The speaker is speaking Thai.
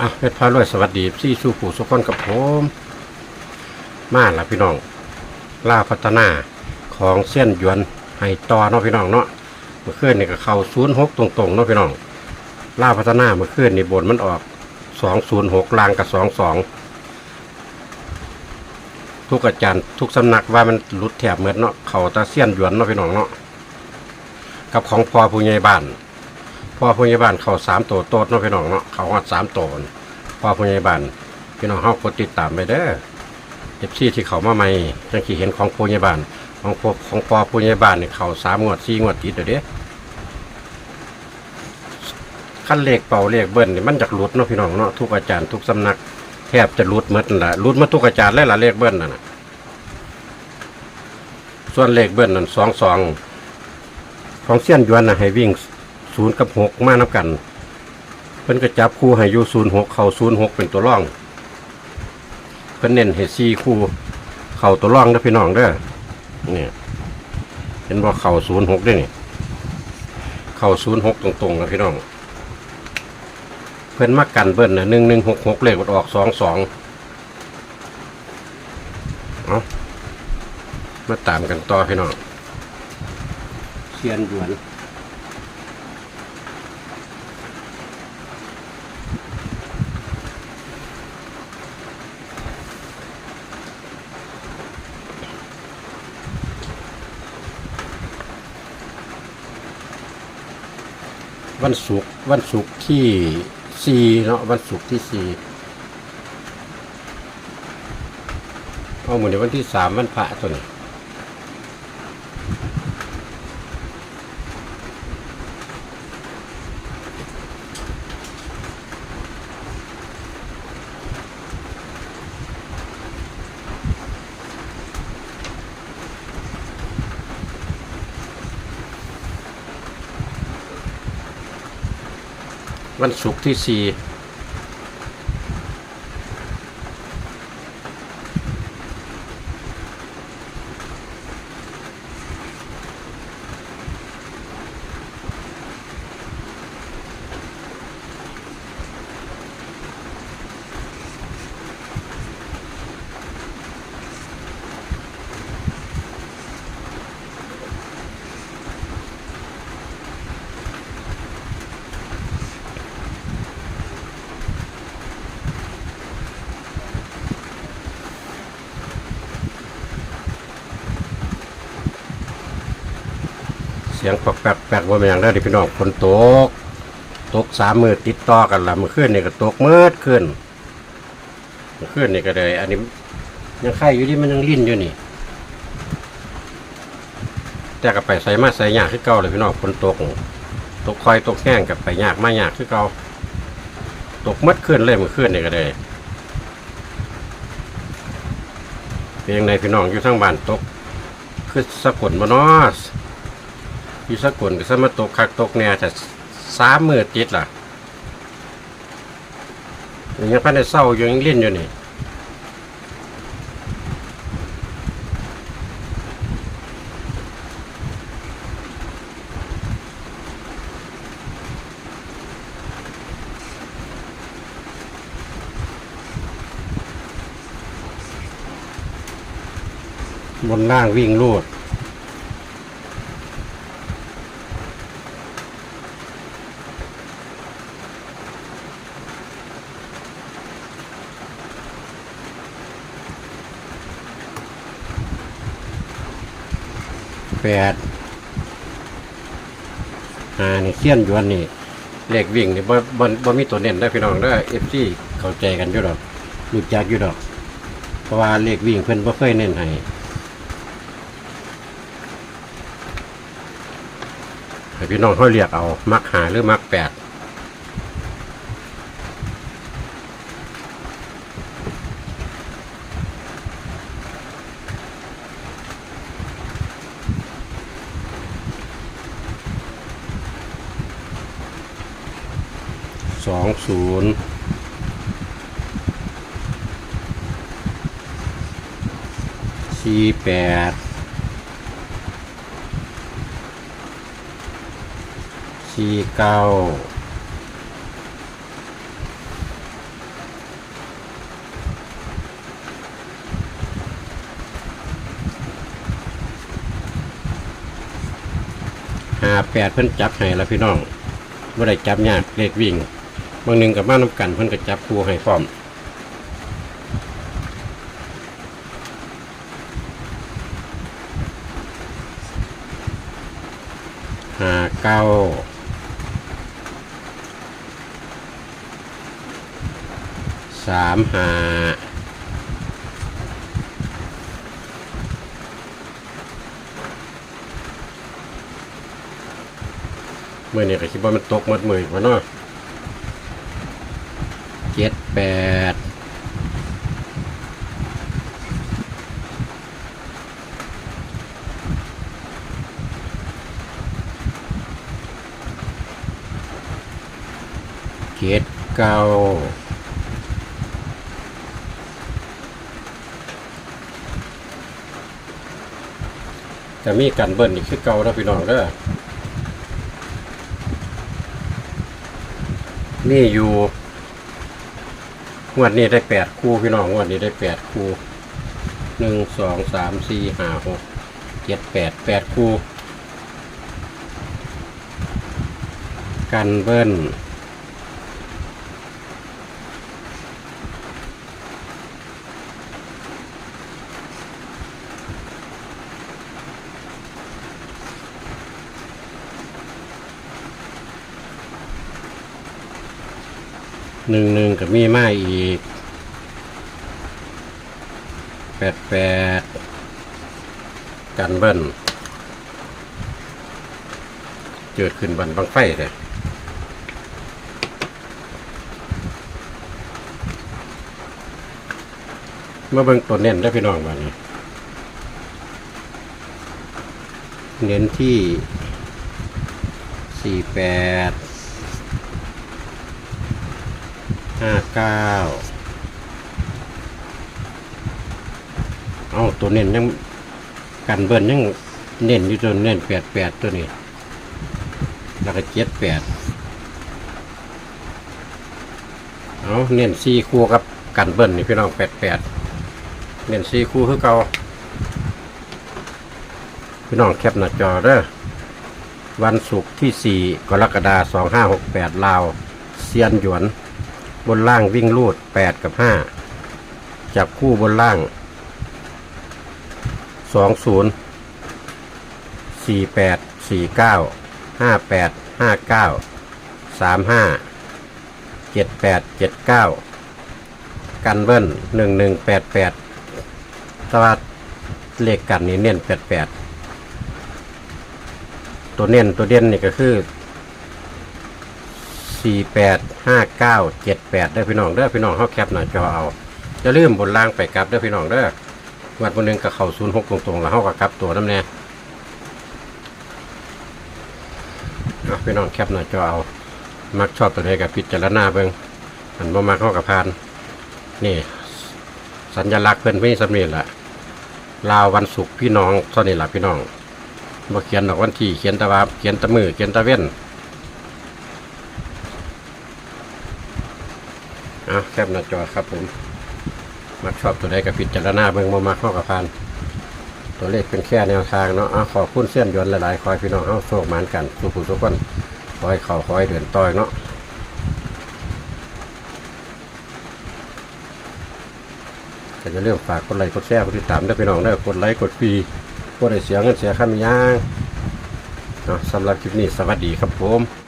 อะเพชรพารวยสวัสดีซี่สู้ผู้สุขคนกับผม มาแล้วพี่น้องล่าพัฒนาของเส้นยวนให้ต่อเนาะพี่น้องเนาะเมื่อคืนนี่ก็เข้าศูนย์หกตรงๆเนาะพี่น้องล่าพัฒนาเมื่อคืนนี่บนมันออกสองศูนย์หกลางกับสองสองทุกอาจารย์ทุกสำนักว่ามันหลุดแถบเหมือนเนาะเขาตาเส้นยวนเนาะพี่น้องเนาะกับของพอผู้ใหญ่บ้าน พ่อผู้ใหญ่บ้านเขาสามตัวโตดเนาะพี่น้องเนาะเขาฮอดสามตัวน่พ่อผู้ใหญ่บ้านพี่น้องเฮากดติดตามไปเด้อเอฟซีที่เขามาใหม่จังขี่เห็นของผู้ใหญ่บ้านของพวกของพอผู้ใหญ่บ้านนี่เขาสามงวดสี่งวดติดเด้อเด้ขั้นเลขเป่าเลขเบิ้ลนี่มันจากหลุดเนาะพี่น้องเนาะทุกอาจารย์ทุกสำนักแทบจะหลุดหมดนั่นละหลุดมาทุกอาจารย์เลยล่ะเลขเบิ้ลนั่นน่ะส่วนเลขเบิ้ลนั่นสองสองของเสี้ยนยวนน่ะให้วิ่ง ศูนย์กับหกมานับกัน เพิ่นก็จับคู่ให้อยู่ศูนย์หกเข่าศูนย์หกเป็นตัวร่อง เพิ่นเน้นให้สี่คู่ เข่าตัวร่องเด้อพี่น้องเด้อเนี่ยเห็นว่าเข่าศูนย์หกด้วยนี่เข่าศูนย์หกตรงๆนะพี่น้อง เพิ่นมากันเบิ้ลนะหนึ่งหนึ่งหกหกเลขออกสองสองเอามาตามกันต่อพี่น้องเชียนหยวน วันศุกร์วันศุกร์ที่สี่เนาะวันศุกร์ที่สี่เอาหมือนในวันที่สามวันพระตัวนี้ วันศุกร์ที่ สียงปอกแปกแปกว่าแมงได้ดิพี่น้องฝนตก ตกสามมือติดต่อกันละเมื่อคืนนี่ก็ตกมื่อคืนเมื่อคืนนี่ก็เลย อันนี้ยังไข่อยู่ที่มันยังลิ้นอยู่นี่ แต่ก็ไปใส่มาใส่ยากคือเก่าเลยพี่น้องฝนตก ตกคอยตกแห้งกับไปยากมายากคือเก่าตกมื่อคืนเลยเมื่อคืนนี่ก็เลยเป็นยังไงพี่น้องอยู่ทั้งบ้านตกคือสะกดมานาะ อยู่สะกดก็สมาตกคักตกเนี่ยจะสามมือติดล่ะยังพันได้เศร้าอยู่ยังเล่นอยู่นี่บนล่างวิ่งลูด แปดอ่านี่เสี้ยนยวนนี่เลขวิ่งนี่บ่บ่บ่มีตัวเน้นได้พี่น้องได้อฟซีเข้าใจกันอยู่ดอกรู้จักอยู่ดอก เพราะว่าเลขวิ่งเพิ่นบ่เคยเน้นให้ให้พี่น้องเขาเรียกเอา มักหาหรือมักแปด สองศูนย์สี่แปดสี่เก้าห้าแปดเพิ่นจับให้แล้วพี่น้องไม่ได้จับยากเลขวิ่ง บางหนึ่งกับมาน้ำกันเพิ่นก็จับคู่ให้พร้อมห้าเก้าสามห้าเมื่อนี้ก็คิดว่ามันตกหมดมือวะเนาะ เจ็ดแปดเจ็ดเก้าจะมีกันเบิ้ลอีกคือเก่าแล้วพี่น้องเด้อนี่อยู่ งวดนี้ได้แปดคู่พี่น้องงวดนี้ได้แปดคู่หนึ่งสองสามสี่ห้าหกเจ็ดแปดแปดคู่ กันเบิ้ล หนึ่งหนึ่งกับมีมาอีกแปดแปดกันเบิ้ลเกิดขึ้นบันบังไฟเลยเมาเบิ่งตัวเน้นได้พี่น้องวันนี้ เน้นที่สี่แปด ห้าเก้าเอาตัวเน้นยังกันเบิ้ลยังเน้นอยู่ตัวเน้นแปดแปดตัวนี้ แล้วก็เจ็ดแปดเอาเน้นสี่คู่กับกันเบิ้ลนี่พี่น้องแปดแปดเน้นสี่คู่คือเก่าพี่น้องแคปหน้าจอเด้อวันศุกร์ที่ 4 กรกฎาคม2568 ลาว เซียนหยวน บนล่างวิ่งลูด 8 กับ 5 จับคู่บนล่าง 20 48 49 58 59 35 78 79 กันเบิ้ล1188ตวัดเลขกันนี่เน้น 88 ตัวเน้นตัวเด่นนี่ก็คือ สี่แปดห้าเก้าเจ็ดแปดเด้อพี่น้องเด้อพี่น้องเขาแคปหน้าจอเอาจะลืมบนล่างไปกลับเด้อพี่น้องเด้อวันวันหนึ่งกับเข่าศูนย์หกตรงๆแล้วเขาก็กลับตัวน้ำแน่พี่น้องแคปหน้าจอเอา มักชอบตัวไหนกับพิจารณาเบิ่งอันบ่มักเข้ากับพาน นี่ สัญลักษณ์เพิ่อนไม่สำเร็จละลาววันศุกร์พี่น้องเท่านี้ละพี่น้องบ่เขียนดอกวันที่เขียนตะวาเขียนตะมือเขียนตะเว้น อะแคบหน้าจอครับผม มักชอบตัวใดกับพิจารณาเบิ่งบ่มักเข้ากับพานตัวเลขเป็นแค่แนวทางเนาะอะขอบคุณเส้นยนต์หลายๆคอยพี่น้องเฮาโชคหมานกันสุขุทุกคนขอให้เข้าขอให้เดินต่อยเนาะก็จะเรื่องฝากกดไลค์กดแชร์กดติดตามได้พี่น้องได้กดไลค์กดฟรีก็ได้เสียเงินเสียค่ามีย่างเนาะสำหรับคลิปนี้สวัสดีครับผม